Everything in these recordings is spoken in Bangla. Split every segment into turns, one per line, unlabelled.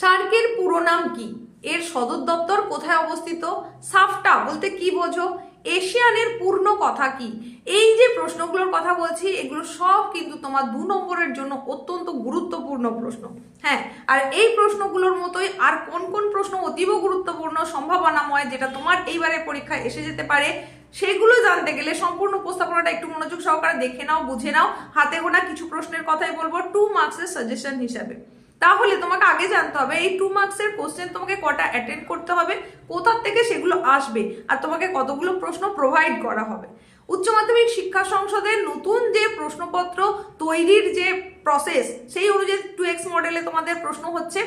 সার্কের পুরো নাম কি? এর সদর দপ্তর কোথায় অবস্থিত? সাফটা, বলতে কি বোঝো? এশিয়ানের পূর্ণ কথা কি? এই যে প্রশ্নগুলোর কথা বলছি, এগুলো সব কিন্তু তোমার দু নম্বরের জন্য অত্যন্ত গুরুত্বপূর্ণ প্রশ্ন। হ্যাঁ আর এই প্রশ্নগুলোর মতোই আর কোন কোন প্রশ্ন অতীব গুরুত্বপূর্ণ, সম্ভাবনাময়, যেটা তোমার এইবারের পরীক্ষায় এসে যেতে পারে, সেগুলো জানতে গেলে সম্পূর্ণ উপস্থাপনাটা একটু মনোযোগ সহকারে দেখে নাও, বুঝে নাও। হাতে গোনা কিছু প্রশ্নের কথাই বলব টু মার্কসের সাজেশন হিসাবে। তাহলে তোমাকে আগে জানতে হবে, এই টু মার্কসের কোশ্চেন তোমাকে কটা অ্যাটেন্ড করতে হবে কোথার থেকে সেগুলো আসবে আর তোমাকে কতগুলো প্রশ্ন প্রোভাইড করা হবে। উচ্চ মাধ্যমিক শিক্ষা সংসদের নতুন যে প্রশ্নপত্র তৈরির যে প্রসেস সেই অনুযায়ী টু এক্স মডেলে তোমাদের প্রশ্ন হচ্ছে।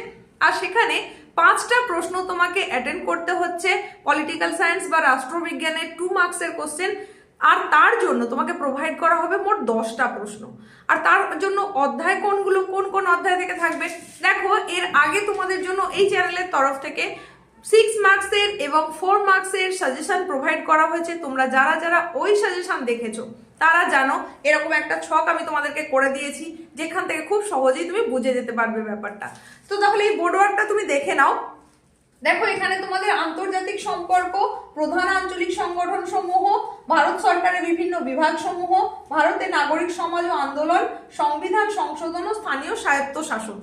আর সেখানে পাঁচটা প্রশ্ন তোমাকে অ্যাটেন্ড করতে হচ্ছে পলিটিক্যাল সায়েন্স বা রাষ্ট্রবিজ্ঞানের টু মার্কসের কোশ্চেন আর তার জন্য তোমাকে প্রোভাইড করা হবে মোট দশটা প্রশ্ন। আর তার জন্য অধ্যায় কোনগুলো, কোন কোন অধ্যায় থেকে থাকবে? দেখো, এর আগে তোমাদের জন্য এই চ্যানেলের তরফ থেকে সিক্স মার্কসের এবং ফোর মার্কসের সাজেশন প্রোভাইড করা হয়েছে। তোমরা যারা যারা ওই সাজেশন দেখেছ, তারা জানো, এরকম একটা ছক আমি তোমাদেরকে করে দিয়েছি, যেখান থেকে খুব সহজেই তুমি বুঝে যেতে পারবে ব্যাপারটা। তো তাহলে এই বোর্ডওয়ার্কটা তুমি দেখে নাও। দেখো, এখানে তোমাদের আন্তর্জাতিক সম্পর্ক, প্রধান আঞ্চলিক সংগঠন সমূহ ভারত সরকারের বিভিন্ন বিভাগ সমূহ ভারতের নাগরিক সমাজ ও আন্দোলন, সংবিধান, সংশোধন ও স্থানীয় স্বায়ত্ত শাসন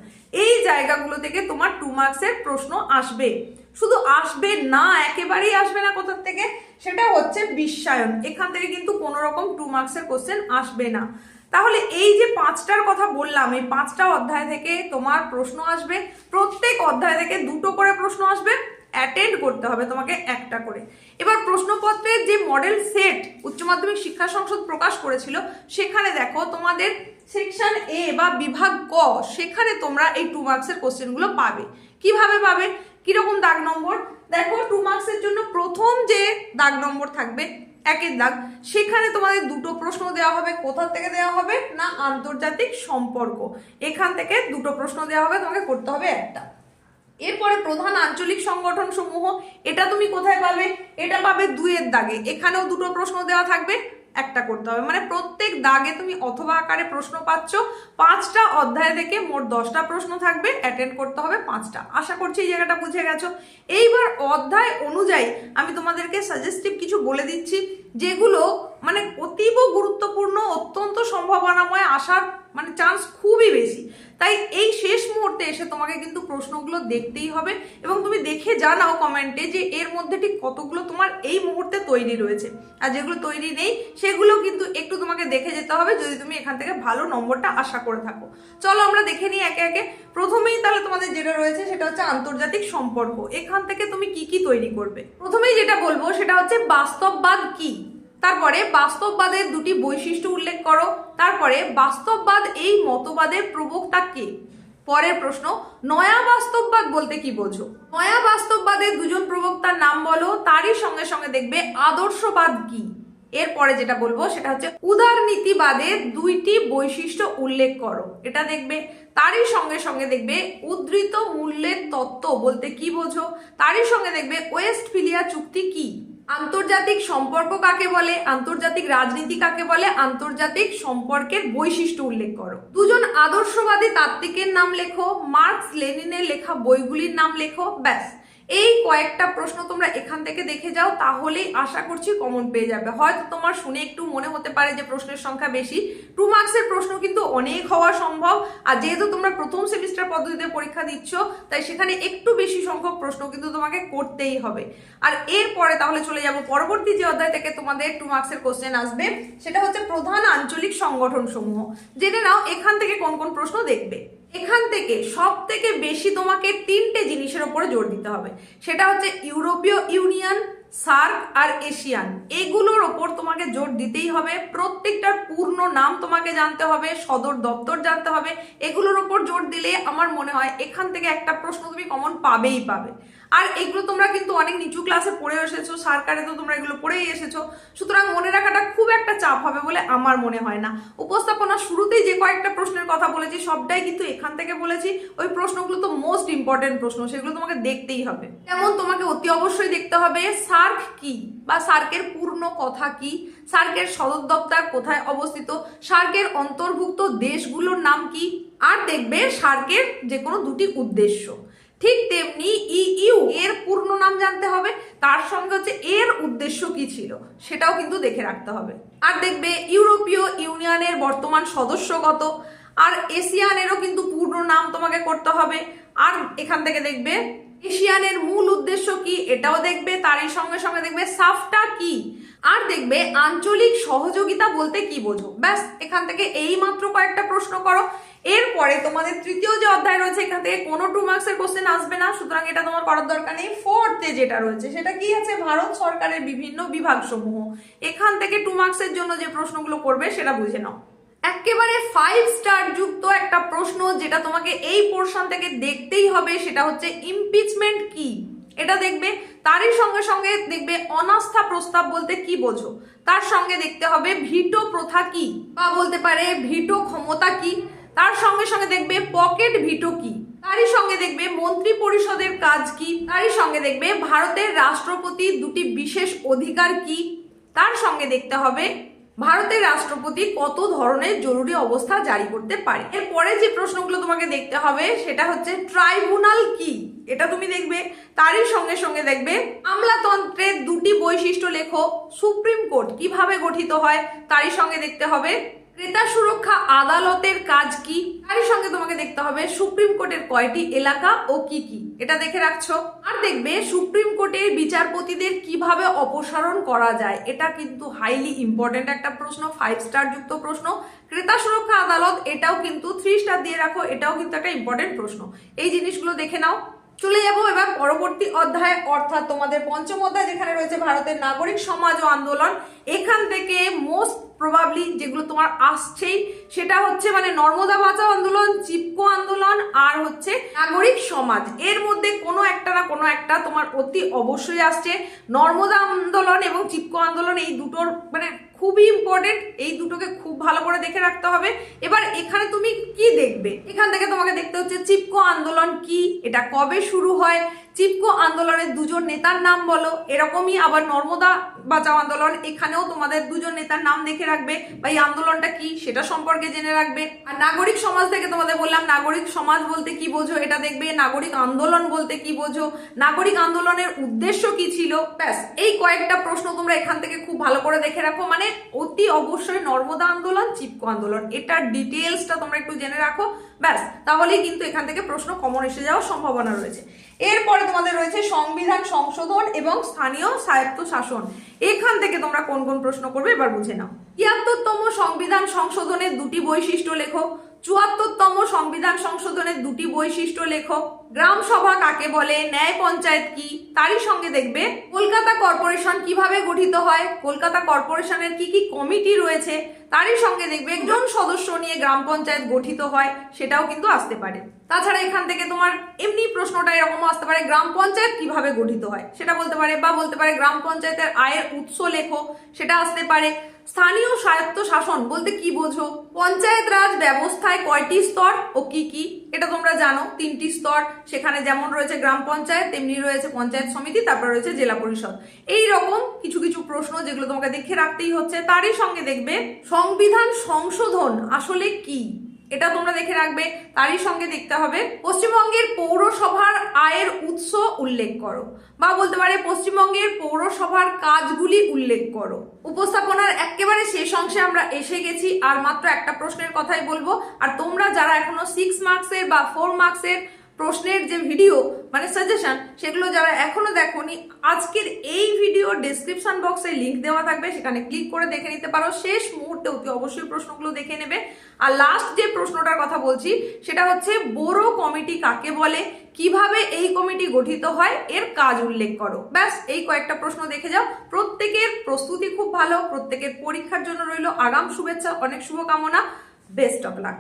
এই জায়গাগুলো থেকে তোমার টু মার্কসের প্রশ্ন আসবে। শুধু আসবে না, একেবারেই আসবে না কোথার থেকে? সেটা হচ্ছে বিশ্বায়ন। এখান থেকে কিন্তু কোনো রকম টু মার্কসের কোশ্চেন আসবে না। তাহলে এই যে পাঁচটার কথা বললাম, এই পাঁচটা অধ্যায় থেকে তোমার প্রশ্ন আসবে, প্রত্যেক অধ্যায় থেকে দুটো করে প্রশ্ন আসবে অ্যাটেন্ড করতে হবে তোমাকে একটা করে। এবার প্রশ্নপত্রের যে মডেল সেট উচ্চ মাধ্যমিক শিক্ষা সংসদ প্রকাশ করেছিল, সেখানে দেখো তোমাদের সেকশন এ বা বিভাগ ক, সেখানে তোমরা এই টু মার্কসের কোশ্চেনগুলো পাবে। কীভাবে পাবে? কীরকম দাগ নম্বর? দেখো টু মার্কসের জন্য দাগ নম্বর থাকবে একের দাগ। সেখানে তোমাদের দুটো প্রশ্ন দেওয়া হবে, কোথা থেকে দেওয়া হবে না আন্তর্জাতিক সম্পর্ক? এখান থেকে দুটো প্রশ্ন দেওয়া হবে, তোমাকে করতে হবে একটা। এরপরে প্রধান আঞ্চলিক সংগঠন সমূহ, এটা তুমি কোথায় পাবে? এটা পাবে দুইয়ের দাগে। এখানেও দুটো প্রশ্ন দেওয়া থাকবে একটা করতে হবে। মানে প্রত্যেক দাগে তুমি অথবা আকারে প্রশ্ন পাচ্ছ, পাঁচটা অধ্যায় থেকে মোট দশটা প্রশ্ন থাকবে অ্যাটেন্ড করতে হবে পাঁচটা। আশা করছি এই জায়গাটা বুঝে গেছো। এইবার অধ্যায় অনুযায়ী আমি তোমাদেরকে সাজেস্টিভ কিছু বলে দিচ্ছি, যেগুলো মানে অতীব গুরুত্বপূর্ণ, অত্যন্ত সম্ভাবনাময়, আসার মানে চান্স খুবই বেশি। তাই এই শেষ মুহূর্তে এসে তোমাকে কিন্তু প্রশ্নগুলো দেখতেই হবে এবং তুমি দেখে জানাও কমেন্টে যে এর মধ্যে ঠিক কতগুলো তোমার এই মুহূর্তে তৈরি রয়েছে। আর যেগুলো তৈরি নেই, সেগুলো কিন্তু একটু তোমাকে দেখে যেতে হবে যদি তুমি এখান থেকে ভালো নম্বরটা আশা করে থাকো। চলো আমরা দেখে নিই একে একে। প্রথমেই তাহলে তোমাদের যেটা রয়েছে সেটা হচ্ছে আন্তর্জাতিক সম্পর্ক। এখান থেকে তুমি কি কি তৈরি করবে? প্রথমেই যেটা বলব সেটা হচ্ছে বাস্তববাদ কি? তারপরে বাস্তববাদের দুটি বৈশিষ্ট্য উল্লেখ করো। তারপরে বাস্তববাদ এই মতবাদের প্রবক্তা কে? পরের প্রশ্ন, নয়া বাস্তববাদ বলতে কি বোঝো? নয়া বাস্তববাদের দুজন প্রবক্তার নাম বলো, তারই সঙ্গে সঙ্গে দেখবে আদর্শবাদ কি? এরপরে যেটা বলব সেটা হচ্ছে, উদারনীতিবাদের দুইটি বৈশিষ্ট্য উল্লেখ করো। এটা দেখবে, তারই সঙ্গে সঙ্গে দেখবে উদ্ধৃত মূল্যের তত্ত্ব বলতে কি বোঝো? তারই সঙ্গে দেখবে ওয়েস্ট ফিলিয়া চুক্তি কি? আন্তর্জাতিক সম্পর্ক কাকে বলে? আন্তর্জাতিক রাজনীতি কাকে বলে? আন্তর্জাতিক সম্পর্কের বৈশিষ্ট্য উল্লেখ করো। দুজন আদর্শবাদী তাত্ত্বিকের নাম লেখো, মার্কস, লেনিনের লেখা বইগুলির নাম লেখো, ব্যাস। এই কয়েকটা প্রশ্ন তোমরা এখান থেকে দেখে যাও, তাহলেই আশা করছি কমন পেয়ে যাবে। হয়তো তোমার শুনে একটু মনে হতে পারে যে প্রশ্নের সংখ্যা বেশি। টু মার্কসের প্রশ্ন কিন্তু অনেক হওয়া সম্ভব। আর যেহেতু তোমরা প্রথম সেমিস্টার পদ্ধতিতে পরীক্ষা দিচ্ছ, তাই সেখানে একটু বেশি সংখ্যক প্রশ্ন কিন্তু তোমাকে করতেই হবে। আর এরপরে তাহলে চলে যাব। পরবর্তী যে অধ্যায় থেকে তোমাদের টু মার্কসের কোশ্চেন আসবে, সেটা হচ্ছে প্রধান আঞ্চলিক সংগঠন সমূহ জেনে নাও এখান থেকে কোন কোন প্রশ্ন দেখবে। এখান থেকে সব থেকে বেশি তোমাকে তিনটে জিনিসের ওপরে জোর দিতে হবে। সেটা হচ্ছে ইউরোপীয় ইউনিয়ন, সার্ক আর এশিয়ান। এগুলোর ওপর তোমাকে জোর দিতেই হবে। প্রত্যেকটার পূর্ণ নাম তোমাকে জানতে হবে, সদর দপ্তর জানতে হবে। এগুলোর ওপর জোর দিলে আমার মনে হয় এখান থেকে একটা প্রশ্ন তুমি কমন পাবেই পাবে। আর এগুলো তোমরা কিন্তু অনেক নিচু ক্লাসে পড়ে এসেছ, সরকারে তো তোমরা এগুলো পড়েই এসেছ। সুতরাং মনে রাখাটা খুব একটা চাপ হবে বলে আমার মনে হয় না। উপস্থাপনা শুরুতেই যে কয়েকটা প্রশ্নের কথা বলেছি, সবটাই কিন্তু এখান থেকে বলেছি। ওই প্রশ্নগুলো তো মোস্ট ইম্পর্টেন্ট প্রশ্ন, সেগুলো তোমাকে দেখতেই হবে। যেমন তোমাকে অতি অবশ্যই দেখতে হবে, সার্ক কি বা সার্কের পূর্ণ কথা কি? সার্কের সদর দপ্তর কোথায় অবস্থিত? সার্কের অন্তর্ভুক্ত দেশগুলোর নাম কি? আর দেখবে সার্কের যে কোনো দুটি উদ্দেশ্য। ঠিক তেমনি ই ইউ এর পূর্ণ নাম জানতে হবে, তার সঙ্গে হচ্ছে এর উদ্দেশ্য কি ছিল, সেটাও কিন্তু দেখে রাখতে হবে। আর দেখবে ইউরোপীয় ইউনিয়নের বর্তমান সদস্যগত আর এশিয়ানেরও কিন্তু পূর্ণ নাম তোমাকে করতে হবে। আর এখান থেকে দেখবে এশিয়ানের মূল উদ্দেশ্য কি? এটাও দেখবে, তারই সঙ্গে সঙ্গে দেখবে সাফটা কি? আর দেখবে আঞ্চলিক সহযোগিতা বলতে কি বোঝো? ব্যাস, এখান থেকে এই মাত্র কয়েকটা প্রশ্ন করো। এরপরে তোমাদের তৃতীয় যে অধ্যায় রয়েছে, এখান থেকে কোনো টু মার্কসের কোশ্চেন আসবে না। সুতরাং এটা তোমার করার দরকার নেই। ফোর্থে যেটা রয়েছে, সেটা কি আছে? ভারত সরকারের বিভিন্ন বিভাগ সমূহ এখান থেকে টু মার্কসের জন্য যে প্রশ্নগুলো করবে, সেটা বুঝে নাও। একেবারে ফাইভ স্টার যুক্ত একটা প্রশ্ন যেটা তোমাকে এই পোর্শন থেকে দেখতেই হবে, সেটা হচ্ছে ইমপিচমেন্ট কি? এটা দেখবে, তারই সঙ্গে সঙ্গে দেখবে অনাস্থা প্রস্তাব বলতে কি বোঝো? তার সঙ্গে দেখতে হবে ভিটো প্রথা কি? বা বলতে পারে ভিটো ক্ষমতা কি? তার সঙ্গে সঙ্গে দেখবে পকেট ভিটো কি? তারই সঙ্গে দেখবে মন্ত্রী পরিষদের কাজ কি? তারই সঙ্গে দেখবে ভারতের রাষ্ট্রপতি দুটি বিশেষ অধিকার কি? তার সঙ্গে দেখতে হবে ভারতের রাষ্ট্রপতি কত ধরনের জরুরি অবস্থা জারি করতে পারে? এরপরে যে প্রশ্নগুলো তোমাকে দেখতে হবে, সেটা হচ্ছে ট্রাইব্যুনাল কি? এটা তুমি দেখবে, তারই সঙ্গে সঙ্গে দেখবে আমলাতন্ত্রের দুটি বৈশিষ্ট্য লেখো, সুপ্রিম কোর্ট কীভাবে গঠিত হয়, তারই সঙ্গে দেখতে হবে। ক্রেতা সুরক্ষা আদালতের কাজ কি? তারই সঙ্গে তোমাকে দেখতে হবে সুপ্রিম কোর্টের কয়টি এলাকা ও কি কি। এটা দেখে রাখছো। আর দেখবে সুপ্রিম কোর্টের বিচারপতিদের কীভাবে অপসারণ করা যায়? এটা কিন্তু হাইলি ইম্পর্টেন্ট একটা প্রশ্ন ফাইভ স্টার যুক্ত প্রশ্ন। ক্রেতা সুরক্ষা আদালত, এটাও কিন্তু থ্রি স্টার দিয়ে রাখো, এটাও কিন্তু একটা ইম্পর্টেন্ট প্রশ্ন। এই জিনিসগুলো দেখে নাও। চলে যাব এবার পরবর্তী অধ্যায়। অর্থাৎ তোমাদের পঞ্চম অধ্যায় যেখানে রয়েছে ভারতের নাগরিক সমাজ ও আন্দোলন। এখান থেকে মোস্ট প্রবাবলি যেগুলো তোমার আসছেই, সেটা হচ্ছে মানে নর্মদা বাঁচাও আন্দোলন, চিপকো আন্দোলন আর হচ্ছে নাগরিক সমাজ। এর মধ্যে কোনো একটা না কোনো একটা তোমার অতি অবশ্যই আসছে। নর্মদা আন্দোলন এবং চিপকো আন্দোলন এই দুটোর মানে খুবই ইম্পর্টেন্ট এই দুটোকে খুব ভালো করে দেখে রাখতে হবে। এবার এখানে তুমি কি দেখবে? এখান থেকে তোমাকে দেখতে হচ্ছে চিপকো আন্দোলন কি, এটা কবে শুরু হয় চিপকো আন্দোলনের দুজন নেতার নাম বলো। এরকমই আবার নর্মদা বাঁচাও আন্দোলন। এখানেও তোমাদের দুজন নেতার নাম দেখে রাখবে। বা এই আন্দোলনটা কি? সেটা সম্পর্কে জেনে রাখবে। আর নাগরিক সমাজ থেকে তোমাদের বললাম, নাগরিক সমাজ বলতে কি বোঝো এটা দেখবে? নাগরিক আন্দোলন বলতে কি বোঝো? নাগরিক আন্দোলনের উদ্দেশ্য কি ছিল? ব্যাস, এই কয়েকটা প্রশ্ন তোমরা এখান থেকে খুব ভালো করে দেখে রাখো। মানে অতি অবশ্যই নর্মদা আন্দোলন, চিপকো আন্দোলন। এটার ডিটেলসটা তোমরা একটু জেনে রাখো। ব্যাস, তাহলেই কিন্তু এখান থেকে প্রশ্ন কমন এসে যাওয়ার সম্ভাবনা রয়েছে। এরপরে তোমাদের রয়েছে সংবিধান সংশোধন এবং স্থানীয় স্বায়ত্ত শাসন এখান থেকে তোমরা কোন কোন প্রশ্ন করবে এবার বুঝে নাও। তিয়াত্তরতম সংবিধান সংশোধনের দুটি বৈশিষ্ট্য লেখো। চুয়াত্তরতম সংবিধান সংশোধনের দুটি বৈশিষ্ট্য লেখো গ্রাম সভা কাকে বলে, ন্যায় পঞ্চায়েত কি, তারই সঙ্গে দেখবে কলকাতা কর্পোরেশন কীভাবে গঠিত হয়, কলকাতা কর্পোরেশনের কি কি কমিটি রয়েছে, তারই সঙ্গে দেখবে একজন সদস্য নিয়ে গ্রাম পঞ্চায়েত গঠিত হয়, সেটাও কিন্তু আসতে পারে। তাছাড়া এখান থেকে তোমার এমনি প্রশ্নটা এরকমও আসতে পারে, গ্রাম পঞ্চায়েত কীভাবে গঠিত হয়, সেটা বলতে পারে বা বলতে পারে গ্রাম পঞ্চায়েতের আয়ের উৎস লেখো সেটা আসতে পারে। স্থানীয় স্বায়ত্ত শাসন বলতে কি বোঝো? পঞ্চায়েত রাজ ব্যবস্থায় কয়টি স্তর ও কি কি? এটা তোমরা জানো, তিনটি স্তর। সেখানে যেমন রয়েছে গ্রাম পঞ্চায়েত, তেমনি রয়েছে পঞ্চায়েত সমিতি, তারপর রয়েছে জেলা পরিষদ। এই রকম কিছু কিছু প্রশ্ন যেগুলো তোমাকে দেখে রাখতেই হচ্ছে। তারই সঙ্গে দেখবে, সংবিধান সংশোধন আসলে কি? এটা তোমরা দেখে রাখবে। তারই সঙ্গে দেখতে হবে, পশ্চিমবঙ্গের পৌরসভার আয়ের উৎস উল্লেখ করো। বা বলতে পারে পশ্চিমবঙ্গের পৌরসভার কাজগুলি উল্লেখ করো। উপস্থাপনার একেবারে শেষ অংশে আমরা এসে গেছি, আর মাত্র একটা প্রশ্নের কথাই বলব। আর তোমরা যারা এখনও সিক্স মার্কসের বা ফোর মার্কসের প্রশ্নের যে ভিডিও মানে সাজেশন সেগুলো যারা এখনও দেখোনি, আজকের এই ভিডিও ডেসক্রিপশন বক্সে লিংক দেওয়া থাকবে, সেখানে ক্লিক করে দেখে নিতে পারো। শেষ মুহূর্তে অতি অবশ্যই প্রশ্নগুলো দেখে নেবে। আর লাস্ট যে প্রশ্নটার কথা বলছি, সেটা হচ্ছে বোরো কমিটি কাকে বলে? কীভাবে এই কমিটি গঠিত হয়? এর কাজ উল্লেখ করো। ব্যাস, এই কয়েকটা প্রশ্ন দেখে যাও। প্রত্যেকের প্রস্তুতি খুব ভালো, প্রত্যেকের পরীক্ষার জন্য রইল আগাম শুভেচ্ছা, অনেক শুভকামনা বেস্ট অফ লাক